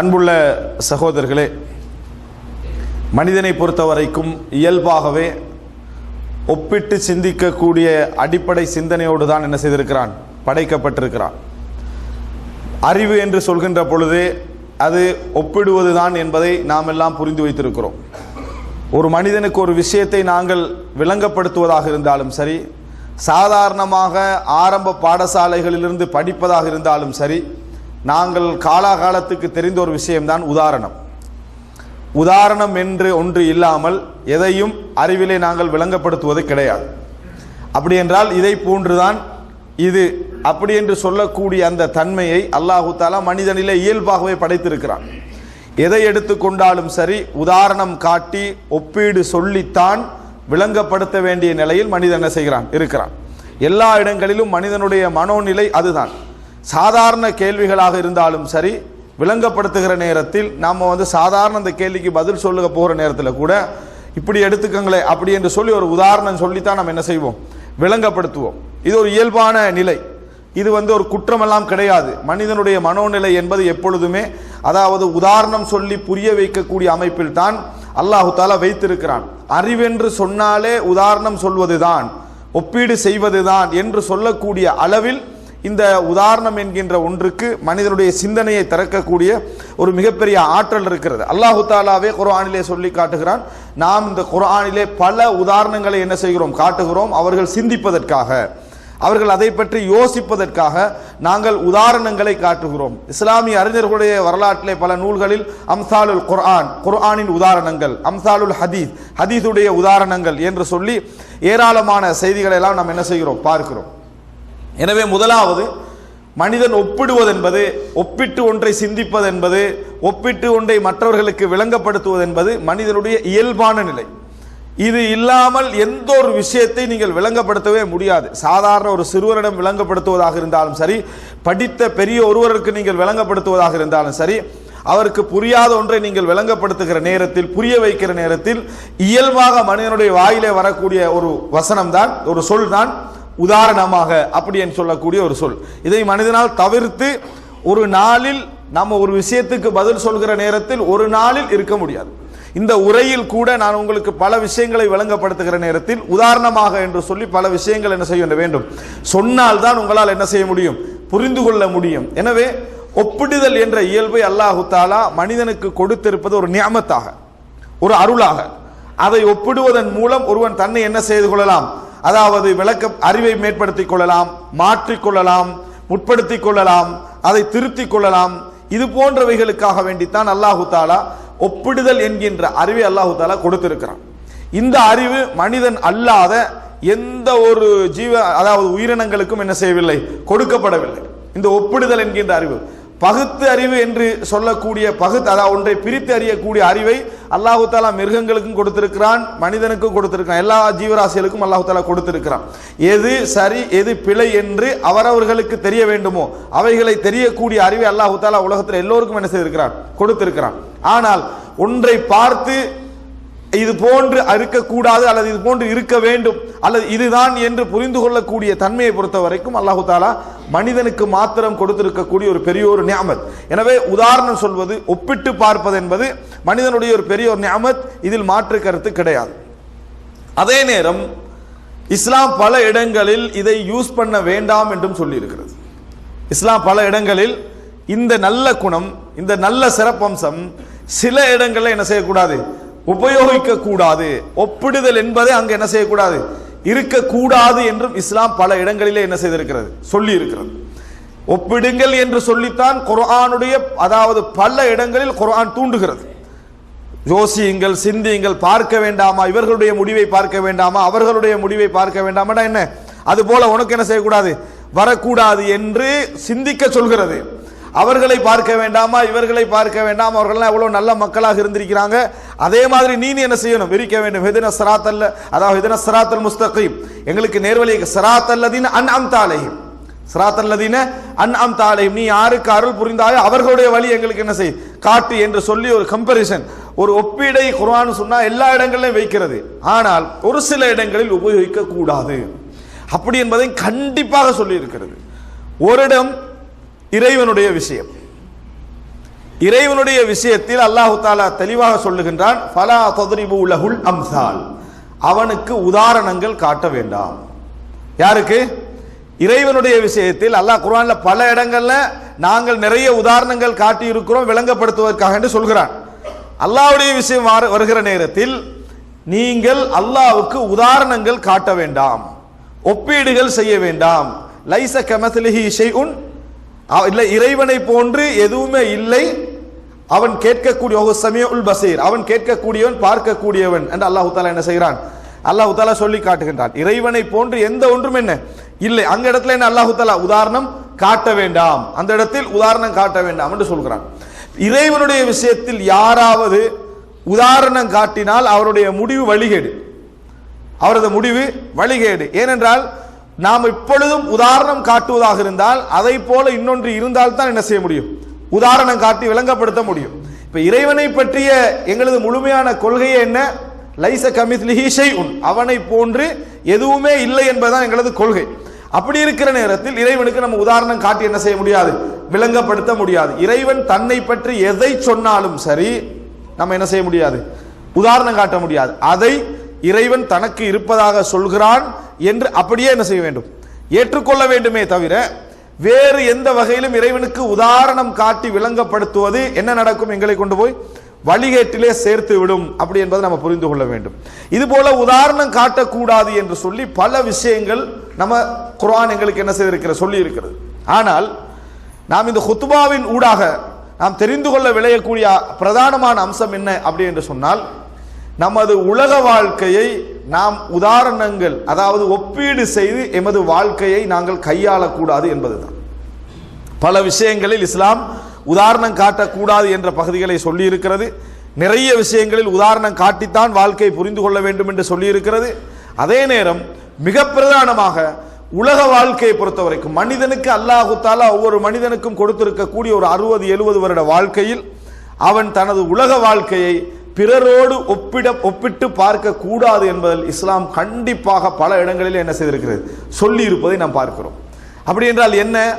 அன்புள்ள சகோதரர்களே மனிதனை பொறுத்தவரைக்கும் இயல்பாகவே ஒப்பிட்டு சிந்திக்கக்கூடிய அடிப்படை சிந்தனையோடு தான் என்ன செய்திருக்கிறான்? படைக்கப்பட்டிருக்கிறான். அறிவு என்று சொல்கின்ற பொழுது அது ஒப்பிடுவதுதான் என்பதை நாம் எல்லாம் புரிந்து வைத்திருக்கிறோம். ஒரு மனிதனுக்கு ஒரு விஷயத்தை நாங்கள் விளங்கப்படுத்துவதாக இருந்தாலும் சரி சாதாரணமாக ஆரம்ப பாடசாலைகளிலிருந்து படிப்பதாக இருந்தாலும் சரி நாங்கள் காலாகாலத்துக்கு தெரிந்த ஒரு விஷயம்தான் உதாரணம். உதாரணம் என்று ஒன்று இல்லாமல் எதையும் அறிவிலே நாங்கள் விளங்கப்படுத்துவது கிடையாது. அப்படி என்றால் இதை போன்றுதான் இது. அப்படி என்று சொல்லக்கூடிய அந்த தன்மையை அல்லாஹு தாலா மனிதனிலே இயல்பாகவே படைத்திருக்கிறான். எதை எடுத்துக்கொண்டாலும் சரி உதாரணம் காட்டி ஒப்பீடு சொல்லித்தான் விளங்கப்படுத்த வேண்டிய நிலையில் மனிதன் என்ன செய்கிறான்? இருக்கிறான். எல்லா இடங்களிலும் மனிதனுடைய மனோநிலை அதுதான். சாதாரண கேள்விகளாக இருந்தாலும் சரி விளங்கப்படுத்துகிற நேரத்தில் நாம் வந்து சாதாரண அந்த கேள்விக்கு பதில் சொல்லுக போகிற நேரத்தில் கூட இப்படி எடுத்துக்கங்களே அப்படி என்று சொல்லி ஒரு உதாரணம் சொல்லித்தான் நம்ம என்ன செய்வோம்? விளங்கப்படுத்துவோம். இது ஒரு இயல்பான நிலை. இது வந்து ஒரு குற்றமெல்லாம் கிடையாது. மனிதனுடைய மனோநிலை என்பது எப்பொழுதுமே அதாவது உதாரணம் சொல்லி புரிய வைக்கக்கூடிய அமைப்பில் தான் அல்லாஹு தாலா வைத்திருக்கிறான். அறிவென்று சொன்னாலே உதாரணம் சொல்வதுதான் ஒப்பீடு செய்வதுதான் என்று சொல்லக்கூடிய அளவில் இந்த உதாரணம் என்கின்ற ஒன்றுக்கு மனிதனுடைய சிந்தனையை திறக்கக்கூடிய ஒரு மிகப்பெரிய ஆற்றல் இருக்கிறது. அல்லாஹு தாலாவே குர்ஆனிலே சொல்லி காட்டுகிறான் நாம் இந்த குர்ஆனிலே பல உதாரணங்களை என்ன செய்கிறோம்? காட்டுகிறோம். அவர்கள் சிந்திப்பதற்காக அவர்கள் அதை பற்றி யோசிப்பதற்காக நாங்கள் உதாரணங்களை காட்டுகிறோம். இஸ்லாமிய அறிஞர்களுடைய வரலாற்றிலே பல நூல்களில் அம்சாலுல் குர்ஆன் குர்ஆனின் உதாரணங்கள் அம்சாலுல் ஹதீஸ் ஹதீஸுடைய உதாரணங்கள் என்று சொல்லி ஏராளமான செய்திகளை எல்லாம் நாம் என்ன செய்கிறோம்? பார்க்கிறோம். எனவே முதலாவது மனிதன் ஒப்பிடுவது என்பது ஒப்பிட்டு ஒன்றை சிந்திப்பது என்பது ஒப்பிட்டு ஒன்றை மற்றவர்களுக்கு விளங்கப்படுத்துவது என்பது மனிதனுடைய இயல்பான நிலை. இது இல்லாமல் எந்த ஒரு விஷயத்தை நீங்கள் விளங்கப்படுத்தவே முடியாது. சாதாரண ஒரு சிறுவரிடம் விளங்கப்படுத்துவதாக இருந்தாலும் சரி படித்த பெரிய ஒருவருக்கு நீங்கள் விளங்கப்படுத்துவதாக இருந்தாலும் சரி அவருக்கு புரியாத ஒன்றை நீங்கள் விளங்கப்படுத்துகிற நேரத்தில் புரிய வைக்கிற நேரத்தில் இயல்பாக மனிதனுடைய வாயிலே வரக்கூடிய ஒரு வசனம் தான் ஒரு சொல் தான் உதாரணமாக அப்படி என்று சொல்லக்கூடிய ஒரு சொல். இதை மனிதனால் தவிர்த்து ஒரு நாளில் நம்ம ஒரு விஷயத்துக்கு பதில் சொல்கிற நேரத்தில் ஒரு நாளில் இருக்க முடியாது. இந்த உரையில் கூட நான் உங்களுக்கு பல விஷயங்களை விளங்கப்படுத்துகிற நேரத்தில் உதாரணமாக என்று சொல்லி பல விஷயங்கள் என்ன செய்ய வேண்டும். சொன்னால் தான் உங்களால் என்ன செய்ய முடியும்? புரிந்து கொள்ள முடியும். எனவே ஒப்பிடுதல் என்ற இயல்பை அல்லாஹு தாலா மனிதனுக்கு கொடுத்திருப்பது ஒரு நியமத்தாக ஒரு அருளாக. அதை ஒப்பிடுவதன் மூலம் ஒருவன் தன்னை என்ன செய்து கொள்ளலாம்? அதாவது விளக்க அறிவை மேற்படுத்திக் கொள்ளலாம் மாற்றிக் கொள்ளலாம் முற்படுத்திக் கொள்ளலாம் அதை திருத்திக் கொள்ளலாம். இது போன்றவைகளுக்காக வேண்டித்தான் அல்லாஹு தாலா ஒப்பிடுதல் என்கின்ற அறிவை அல்லாஹு தாலா கொடுத்திருக்கிறான். இந்த அறிவு மனிதன் அல்லாத எந்த ஒரு ஜீவ அதாவது உயிரினங்களுக்கும் என்ன செய்யவில்லை? கொடுக்கப்படவில்லை. இந்த ஒப்பிடுதல் என்கின்ற அறிவு. பகுத்து அறிவு என்று சொல்லக்கூடிய பகுத்து அதாவது ஒன்றை பிரித்து அறியக்கூடிய அறிவை அல்லாஹு தாலா மிருகங்களுக்கும் கொடுத்திருக்கிறான் மனிதனுக்கும் கொடுத்திருக்கிறான் எல்லா ஜீவராசிகளுக்கும் அல்லாஹு தாலா கொடுத்திருக்கிறான். எது சரி எது பிழை என்று அவரவர்களுக்கு தெரிய வேண்டுமோ அவைகளை தெரியக்கூடிய அறிவை அல்லாஹு தாலா உலகத்தில் எல்லோருக்கும் என்ன செய்திருக்கிறான்? கொடுத்திருக்கிறான். ஆனால் ஒன்றை பார்த்து இது போன்று அறுக்கக்கூடாது அல்லது இது போன்று இருக்க வேண்டும் அல்லது இதுதான் என்று புரிந்து கொள்ளக்கூடிய தன்மையை பொறுத்த வரைக்கும் அல்லாஹு தாலா மனிதனுக்கு மாத்திரம் கொடுத்திருக்கக்கூடிய ஒரு பெரிய ஒரு நியாமத். எனவே உதாரணம் சொல்வது ஒப்பிட்டு பார்ப்பது என்பது மனிதனுடைய ஒரு பெரிய ஒரு நியாமத். இதில் மாற்று கருத்து கிடையாது. அதே நேரம் இஸ்லாம் பல இடங்களில் இதை யூஸ் பண்ண வேண்டாம் என்றும் சொல்லியிருக்கிறது. இஸ்லாம் பல இடங்களில் இந்த நல்ல குணம் இந்த நல்ல சிறப்பம்சம் சில இடங்களில் என்ன செய்யக்கூடாது? உபயோகிக்க கூடாது ஒப்பிடுதல் என்பதை அங்கு என்ன செய்யக்கூடாது? இருக்கக்கூடாது என்றும் இஸ்லாம் பல இடங்களிலே என்ன செய்திருக்கிறது? சொல்லி இருக்கிறது ஒப்பிடுங்கள் என்று சொல்லித்தான் குர்ஆனுடைய அதாவது பல இடங்களில் குர்ஆன் தூண்டுகிறது. யோசியுங்கள் சிந்தியுங்கள் பார்க்க வேண்டாமா? இவர்களுடைய முடிவை பார்க்க வேண்டாமா? அவர்களுடைய முடிவை பார்க்க வேண்டாமா என்ன? அது போல உனக்கு என்ன செய்யக்கூடாது? வரக்கூடாது என்று சிந்திக்க சொல்கிறது. அவர்களை பார்க்க வேண்டாமா? இவர்களை பார்க்க வேண்டாம்? அவர்கள்லாம் எவ்வளோ நல்ல மக்களாக இருந்திருக்கிறாங்க. அதே மாதிரி நீ என்ன செய்யணும்? விரிக்க வேண்டும். ஹெதின சராத்தல்ல அதாவது ஹெதின சராத்தல் முஸ்தகீம் எங்களுக்கு நேர்வழி சராத்தல்லதின் அன் அம் தாலையும் அல்லதீன அன் அம் தாலையும் நீ யாருக்கு அருள் புரிந்தாயோ அவர்களுடைய வழி எங்களுக்கு என்ன செய் காட்டு என்று சொல்லி ஒரு கம்பரிசன் ஒரு ஒப்பீடை குரான் சொன்னா எல்லா இடங்களிலும் வைக்கிறது. ஆனால் ஒரு சில இடங்களில் உபயோகிக்க கூடாது அப்படி என்பதை கண்டிப்பாக சொல்லி இருக்கிறது ஒரு இடம் இறைவனுடைய விஷயம். இறைவனுடைய விஷயத்தில் அல்லாஹு தாலா தெளிவாக சொல்லுகின்றான் பலா தொதரிபு உலகுல் அம்சால். அவனுக்கு உதாரணங்கள் காட்ட வேண்டாம். யாருக்கு? இறைவனுடைய விஷயத்தில் அல்லாஹ் குரான்ல பல இடங்கள்ல நாங்கள் நிறைய உதாரணங்கள் காட்டி இருக்கிறோம் விளங்கப்படுத்துவதற்காக என்று சொல்கிறான். அல்லாவுடைய விஷயம் வருகிற நேரத்தில் நீங்கள் அல்லாவுக்கு உதாரணங்கள் காட்ட வேண்டாம். ஒப்பீடுகள் செய்ய வேண்டாம். லைச கமத்லிஹி ஷைஉன் உன் இல்லை இறைவனை போன்று எதுவுமே இல்லை. அவன் கேட்கக்கூடிய ஒரு சமீஉல் பசீர். அவன் கேட்கக்கூடியவன் பார்க்கக்கூடியவன் என்று அல்லாஹு தாலா என்ன செய்கிறான்? அல்லாஹு தாலா சொல்லி காட்டுகின்றான். இறைவனை போன்று எந்த ஒன்றும் என்ன? இல்லை. அந்த இடத்துல என்ன அல்லாஹு தாலா உதாரணம்? காட்ட வேண்டாம். அந்த இடத்தில் உதாரணம் காட்ட வேண்டாம் என்று சொல்கிறான். இறைவனுடைய விஷயத்தில் யாராவது உதாரணம் காட்டினால் அவருடைய முடிவு வழிகேடு. அவரது முடிவு வழிகேடு. ஏனென்றால் நாம் இப்பொழுதும் உதாரணம் காட்டுவதாக இருந்தால் அதை போல இன்னொன்று இருந்தால் தான் என்ன செய்ய முடியும்? உதாரணம் காட்டி விளங்கப்படுத்த முடியும். இப்ப இறைவனை பற்றிய எங்களது முழுமையான கொள்கையை என்ன? லைச கமித்லிஹி உன் அவனை போன்று எதுவுமே இல்லை என்பதுதான் எங்களது கொள்கை. அப்படி இருக்கிற நேரத்தில் இறைவனுக்கு நம்ம உதாரணம் காட்டி என்ன செய்ய முடியாது? விளங்கப்படுத்த முடியாது. இறைவன் தன்னை பற்றி எதை சொன்னாலும் சரி நம்ம என்ன செய்ய முடியாது? உதாரணம் காட்ட முடியாது. அதை இறைவன் தனக்கு இருப்பதாக சொல்கிறான் என்று அப்படியே என்ன செய்ய வேண்டும்? ஏற்றுக்கொள்ள வேண்டுமே தவிர வேறு எந்த வகையிலும் இறைவனுக்கு உதாரணம் காட்டி விளங்கப்படுத்துவது என்ன நடக்கும்? எங்களை கொண்டு போய் வழிகேட்டிலே சேர்த்து விடும். அப்படி என்பதை நம்ம புரிந்து கொள்ள வேண்டும். இது போல உதாரணம் காட்டக்கூடாது என்று சொல்லி பல விஷயங்கள் நம்ம குர்ஆன் எங்களுக்கு என்ன செய்திருக்கிற சொல்லி இருக்கிறது ஆனால் நாம் இந்த ஹுத்துபாவின் ஊடாக நாம் தெரிந்து கொள்ள விளையக்கூடிய பிரதானமான அம்சம் என்ன அப்படி என்று சொன்னால் நமது உலக வாழ்க்கையை நாம் உதாரணங்கள் அதாவது ஒப்பீடு செய்து எமது வாழ்க்கையை நாங்கள் கையாளக்கூடாது என்பதுதான். பல விஷயங்களில் இஸ்லாம் உதாரணம் காட்டக்கூடாது என்ற பகுதிகளை சொல்லியிருக்கிறது. நிறைய விஷயங்களில் உதாரணம் காட்டித்தான் வாழ்க்கை புரிந்து கொள்ள வேண்டும் என்று சொல்லியிருக்கிறது. அதே நேரம் மிக பிரதானமாக உலக வாழ்க்கையை பொறுத்த வரைக்கும் மனிதனுக்கு அல்லாஹுத்தாலா ஒவ்வொரு மனிதனுக்கும் கொடுத்திருக்கக்கூடிய ஒரு அறுபது எழுபது வருட வாழ்க்கையில் அவன் தனது உலக வாழ்க்கையை பிறரோடு ஒப்பிட ஒப்பிட்டு பார்க்க கூடாது என்பதில் இஸ்லாம் கண்டிப்பாக பல இடங்களில் என்ன செய்திருக்கிறது? சொல்லி இருப்பதை நாம் பார்க்கிறோம். அப்படி என்றால் என்ன?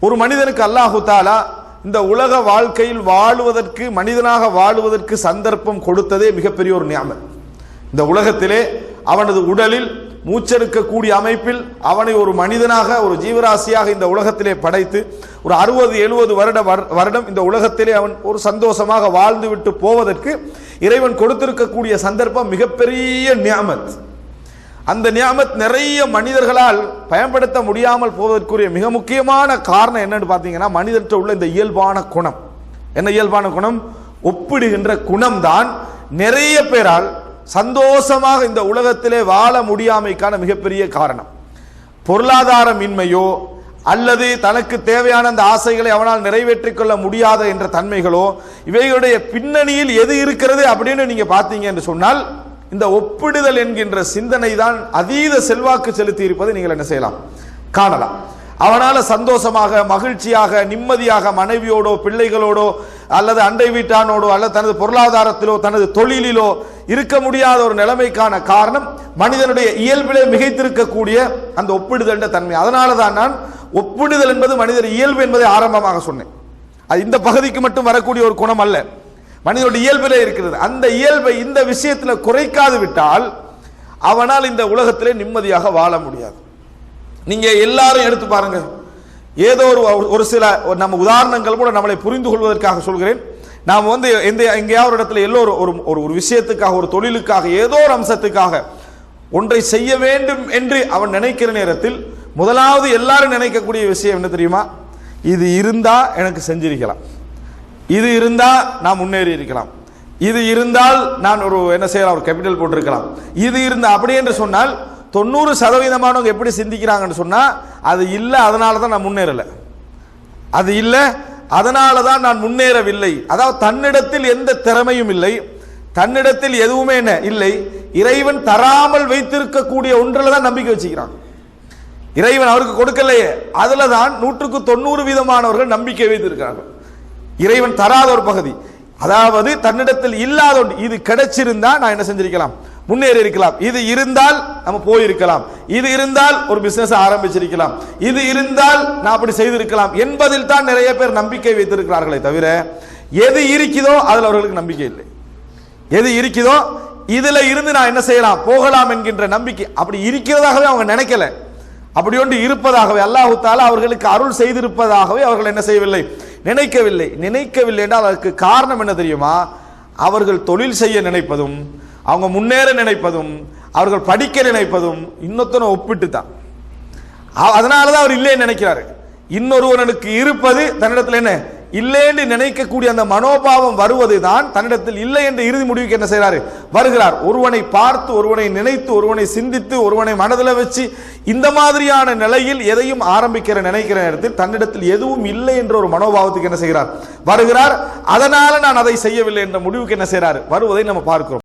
ஒரு மனிதனுக்கு அல்லாஹு தாலா இந்த உலக வாழ்க்கையில் வாழுவதற்கு மனிதனாக வாழுவதற்கு சந்தர்ப்பம் கொடுத்ததே மிகப்பெரிய ஒரு ஞாபகம் இந்த உலகத்திலே அவனது உடலில் மூச்செடுக்கக்கூடிய அமைப்பில் அவனை ஒரு மனிதனாக ஒரு ஜீவராசியாக இந்த உலகத்திலே படைத்து ஒரு அறுபது எழுபது வருட வருடம் இந்த உலகத்திலே அவன் ஒரு சந்தோஷமாக வாழ்ந்து விட்டு போவதற்கு இறைவன் கொடுத்திருக்கக்கூடிய சந்தர்ப்பம் மிகப்பெரிய நியாமத். அந்த நியாமத் நிறைய மனிதர்களால் பயன்படுத்த முடியாமல் போவதற்குரிய மிக முக்கியமான காரணம் என்னன்னு பார்த்தீங்கன்னா மனிதர்கிட்ட உள்ள இந்த இயல்பான குணம். என்ன இயல்பான குணம்? ஒப்பிடுகின்ற குணம்தான் நிறைய பேரால் சந்தோஷமாக இந்த உலகத்திலே வாழ முடியாமைக்கான மிகப்பெரிய காரணம். பொருளாதாரமின்மையோ அல்லது தனக்கு தேவையான அந்த ஆசைகளை அவனால் நிறைவேற்றிக் கொள்ள முடியாத என்ற தன்மைகளோ இவைகளுடைய பின்னணியில் எது இருக்கிறது அப்படின்னு நீங்க பார்த்தீங்க என்று சொன்னால் இந்த ஒப்பிடுதல் என்கின்ற சிந்தனை தான் அதீத செல்வாக்கு செலுத்தி இருப்பதை நீங்கள் என்ன செய்யலாம்? காணலாம். அவனால சந்தோஷமாக மகிழ்ச்சியாக நிம்மதியாக மனைவியோடோ பிள்ளைகளோடோ அல்லது அண்டை வீட்டானோடோ அல்லது தனது பொருளாதாரத்திலோ தனது தொழிலிலோ இருக்க முடியாத ஒரு நிலைமைக்கான காரணம் மனிதனுடைய இயல்பிலே மிகைத்திருக்கக்கூடிய அந்த ஒப்பிடுதல் என்ற தன்மை. அதனால தான் நான் ஒப்பிடுதல் என்பது மனிதர் இயல்பு என்பதை ஆரம்பமாக சொன்னேன். அது இந்த பகுதிக்கு மட்டும் வரக்கூடிய ஒரு குணம் அல்ல. மனிதனுடைய இயல்பிலே இருக்கிறது. அந்த இயல்பை இந்த விஷயத்தில் குறைக்காது விட்டால் அவனால் இந்த உலகத்திலே நிம்மதியாக வாழ முடியாது. நீங்க எல்லாரும் எடுத்து பாருங்க. ஏதோ ஒரு ஒரு சில நம்ம உதாரணங்கள் கூட நம்மளை புரிந்து கொள்வதற்காக சொல்கிறேன். நாம் வந்து எந்த எங்கேயாவது ஒரு இடத்துல எல்லோரும் ஒரு ஒரு ஒரு விஷயத்துக்காக ஒரு தொழிலுக்காக ஏதோ ஒரு அம்சத்துக்காக ஒன்றை செய்ய வேண்டும் என்று அவன் நினைக்கிற நேரத்தில் முதலாவது எல்லாரும் நினைக்கக்கூடிய விஷயம் என்ன தெரியுமா? இது இருந்தா எனக்கு செஞ்சிருக்கலாம். இது இருந்தா நான் முன்னேறி இருக்கலாம். இது இருந்தால் நான் ஒரு என்ன செய்யலாம் ஒரு கேபிட்டல் போட்டிருக்கலாம். இது இருந்தால் அப்படி என்று சொன்னால் தொண்ணூறு சதவீதமானவங்க எப்படி சிந்திக்கிறாங்கன்னு சொன்னால் அது இல்லை அதனால தான் நான் முன்னேறலை. அது இல்லை அதனால தான் நான் முன்னேறவில்லை. அதாவது தன்னிடத்தில் எந்த திறமையும் இல்லை. தன்னிடத்தில் எதுவுமே என்ன? இல்லை. இறைவன் தராமல் வைத்திருக்கக்கூடிய ஒன்றில் தான் நம்பிக்கை வச்சுக்கிறான். இறைவன் அவருக்கு கொடுக்கலையே. அதில் தான் நூற்றுக்கு தொண்ணூறு விதமானவர்கள் நம்பிக்கை வைத்திருக்கிறார்கள். இறைவன் தராத ஒரு பகுதி. அதாவது தன்னிடத்தில் இல்லாத ஒன்று. இது கிடைச்சிருந்தா நான் என்ன செஞ்சிருக்கலாம்? முன்னேறி இருக்கலாம் இது இருந்தால் நம்ம போயிருக்கலாம். இது இருந்தால் ஒரு பிசினஸ் ஆரம்பிச்சிருக்கலாம். இது இருந்தால் நான் அப்படி செய்திருக்கலாம் என்பதில் தான் நிறைய பேர் நம்பிக்கை வைத்திருக்கிறார்களே தவிர எது இருக்குதோ அதில் அவர்களுக்கு நம்பிக்கை இல்லை. எது இருக்குதோ இதுல இருந்து நான் என்ன செய்யலாம்? போகலாம் என்கின்ற நம்பிக்கை. அப்படி இருக்கிறதாகவே அவங்க நினைக்கல. அப்படி ஒன்று இருப்பதாகவே அல்லாஹு தாலா அவர்களுக்கு அருள் செய்திருப்பதாகவே அவர்கள் என்ன செய்யவில்லை? நினைக்கவில்லை. நினைக்கவில்லை என்றால் அதற்கு காரணம் என்ன தெரியுமா? அவர்கள் தொழில் செய்ய நினைப்பதும் அவங்க முன்னேற நினைப்பதும் அவர்கள் படிக்க நினைப்பதும் இன்னொத்தனை ஒப்பிட்டு தான் அதனால தான் அவர் இல்லைன்னு நினைக்கிறாரு. இன்னொருவனுக்கு இருப்பது தன்னிடத்தில் என்ன? இல்லைன்னு நினைக்கக்கூடிய அந்த மனோபாவம் வருவது தான் தன்னிடத்தில் இல்லை என்ற இறுதி முடிவுக்கு என்ன செய்கிறார்? வருகிறார். ஒருவனை பார்த்து ஒருவனை நினைத்து ஒருவனை சிந்தித்து ஒருவனை மனதில் வச்சு இந்த மாதிரியான நிலையில் எதையும் ஆரம்பிக்கிற நினைக்கிற நேரத்தில் தன்னிடத்தில் எதுவும் இல்லை என்ற ஒரு மனோபாவத்துக்கு என்ன செய்கிறார்? வருகிறார். அதனால நான் அதை செய்யவில்லை என்ற முடிவுக்கு என்ன செய்கிறார்? வருவதை நம்ம பார்க்கிறோம்.